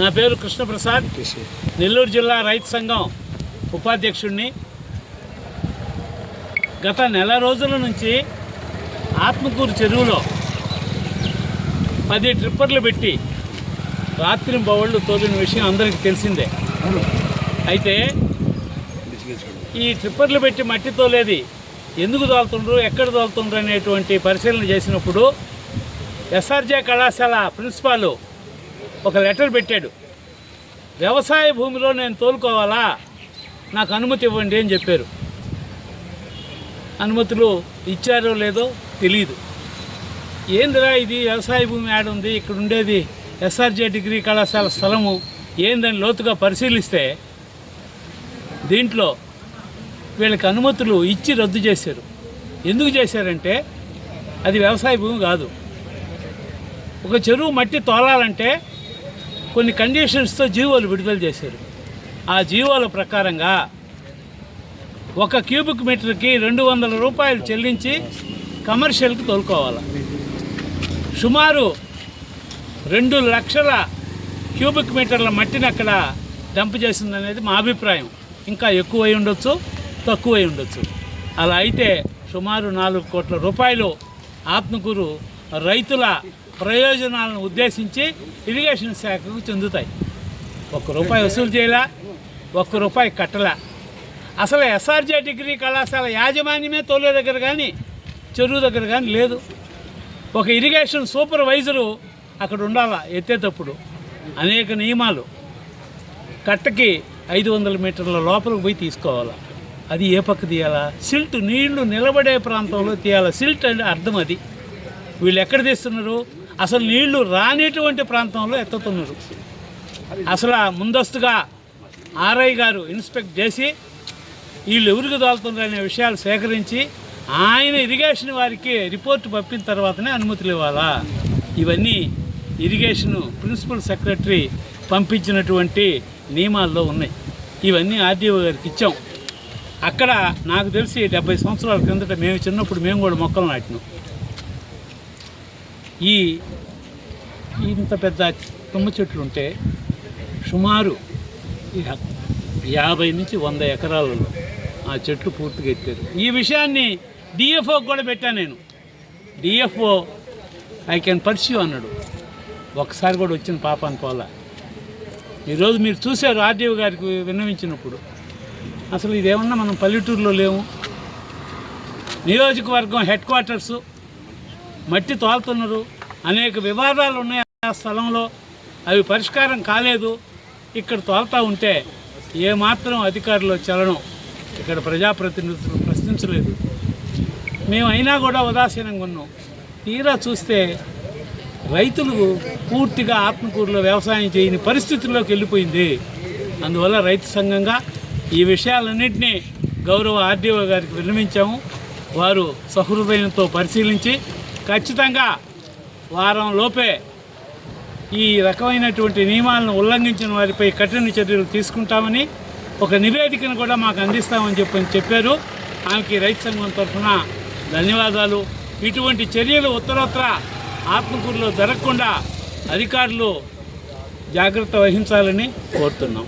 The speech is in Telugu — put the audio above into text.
నా పేరు కృష్ణప్రసాద్. నెల్లూరు జిల్లా రైతు సంఘం ఉపాధ్యక్షుడిని. గత నెల రోజుల నుంచి ఆత్మకూరు చెరువులో పది ట్రిప్పర్లు పెట్టి రాత్రి బవళ్ళు తోలిన విషయం అందరికీ తెలిసిందే. అయితే ఈ ట్రిప్పర్లు పెట్టి మట్టి తోలేది ఎందుకు తోలుతుండ్రు ఎక్కడ తోలుతుండ్రు అనేటువంటి పరిశీలన చేసినప్పుడు ఎస్ఆర్జే కళాశాల ప్రిన్సిపాల్ ఒక లెటర్ పెట్టాడు. వ్యవసాయ భూమిలో నేను తోలుకోవాలా? నాకు అనుమతి ఇవ్వండి అని చెప్పారు. అనుమతులు ఇచ్చారో లేదో తెలియదు ఏందిరా ఇది? వ్యవసాయ భూమి యాడ్ ఉంది? ఇక్కడ ఉండేది ఎస్ఆర్జే డిగ్రీ కళాశాల స్థలము. ఏందని లోతుగా పరిశీలిస్తే దీంట్లో వీళ్ళకి అనుమతులు ఇచ్చి రద్దు చేశారు. ఎందుకు చేశారంటే అది వ్యవసాయ భూమి కాదు. ఒక చెరువు మట్టి తోలాలంటే కొన్ని కండిషన్స్తో జీవోలు విడుదల చేశారు. ఆ జీవోల ప్రకారంగా ఒక క్యూబిక్ మీటర్కి రెండు వందల రూపాయలు చెల్లించి కమర్షియల్కి తోలుకోవాలి. సుమారు రెండు లక్షల క్యూబిక్ మీటర్ల మట్టిని అక్కడ డంప్ చేసిందనేది మా అభిప్రాయం. ఇంకా ఎక్కువై ఉండొచ్చు తక్కువై ఉండొచ్చు. అలా అయితే సుమారు నాలుగు కోట్ల రూపాయలు ఆత్మకూరు రైతుల ప్రయోజనాలను ఉద్దేశించి ఇరిగేషన్ శాఖకు చెందుతాయి. ఒక్క రూపాయి వసూలు చేయలా ఒక్క రూపాయి కట్టలా. అసలు ఎస్ఆర్జే డిగ్రీ కళాశాల యాజమాన్యమే తోలే దగ్గర కానీ చెరువు దగ్గర కానీ లేదు. ఒక ఇరిగేషన్ సూపర్వైజరు అక్కడ ఉండాలా ఎత్తేటప్పుడు? అనేక నియమాలు. కట్టకి ఐదు వందల మీటర్ల లోపలికి పోయి తీసుకోవాలా? అది ఏ పక్క తీయాలా? సిల్ట్ నీళ్ళు నిలబడే ప్రాంతంలో తీయాలా? సిల్ట్ అంటే అర్థం అది. వీళ్ళు ఎక్కడ తీస్తున్నారు? అసలు నీళ్ళు రానిటువంటి ప్రాంతంలో ఎత్తుతున్నారు. అసలు ముందస్తుగా ఆర్ఐ గారు ఇన్స్పెక్ట్ చేసి వీళ్ళు ఎవరికి తోలుతున్నారు అనే విషయాలు సేకరించి ఆయన ఇరిగేషన్ వారికి రిపోర్ట్ పంపిన తర్వాతనే అనుమతులు ఇవ్వాలా? ఇవన్నీ ఇరిగేషన్ ప్రిన్సిపల్ సెక్రటరీ పంపించినటువంటి నియమాల్లో ఉన్నాయి. ఇవన్నీ ఆర్డీఓ గారికి ఇచ్చాం. అక్కడ నాకు తెలిసి డెబ్బై సంవత్సరాల కిందట మేము చిన్నప్పుడు మేము కూడా మొక్కలు నాటినాం. ఈ ఇంత పెద్ద తుమ్మ చెట్లు ఉంటే సుమారు యాభై నుంచి వంద ఎకరాలలో ఆ చెట్లు పూర్తిగా ఎత్తారు. ఈ విషయాన్ని డిఎఫ్ఓకి కూడా పెట్టాను నేను. డిఎఫ్ఓ ఐ కెన్ పర్స్యూ అన్నాడు. ఒకసారి కూడా వచ్చిన పాపాన్ని పోలా ఈరోజు మీరు చూశారు ఆర్డీఓ గారికి విన్నవించినప్పుడు. అసలు ఇదేమన్నా మనం పల్లెటూరులో లేము? నియోజకవర్గం హెడ్ క్వార్టర్సు మట్టి తోలుతున్నారు. అనేక వివాదాలు ఉన్నాయి ఆ స్థలంలో. అవి పరిష్కారం కాలేదు. ఇక్కడ తోలుతా ఉంటే ఏమాత్రం అధికారులు చలనం. ఇక్కడ ప్రజాప్రతినిధులు ప్రశ్నించలేదు. మేము అయినా కూడా ఉదాసీనంగా ఉన్నాం. తీరా చూస్తే రైతులు పూర్తిగా ఆత్మకూరులో వ్యవసాయం చేయని పరిస్థితుల్లోకి వెళ్ళిపోయింది. అందువల్ల రైతు సంఘంగా ఈ విషయాలన్నింటినీ గౌరవ ఆర్డీఓ గారికి విన్నవించాము. వారు సహృదయంతో పరిశీలించి ఖచ్చితంగా వారం లోపే ఈ రకమైనటువంటి నియమాలను ఉల్లంఘించిన వారిపై కఠిన చర్యలు తీసుకుంటామని ఒక నివేదికను కూడా మాకు అందిస్తామని చెప్పని చెప్పారు. ఆమెకి రైతు సంఘం తరఫున ధన్యవాదాలు. ఇటువంటి చర్యలు ఉత్తరోత్తర ఆత్మకూరులో జరగకుండా అధికారులు జాగ్రత్త వహించాలని కోరుతున్నాం.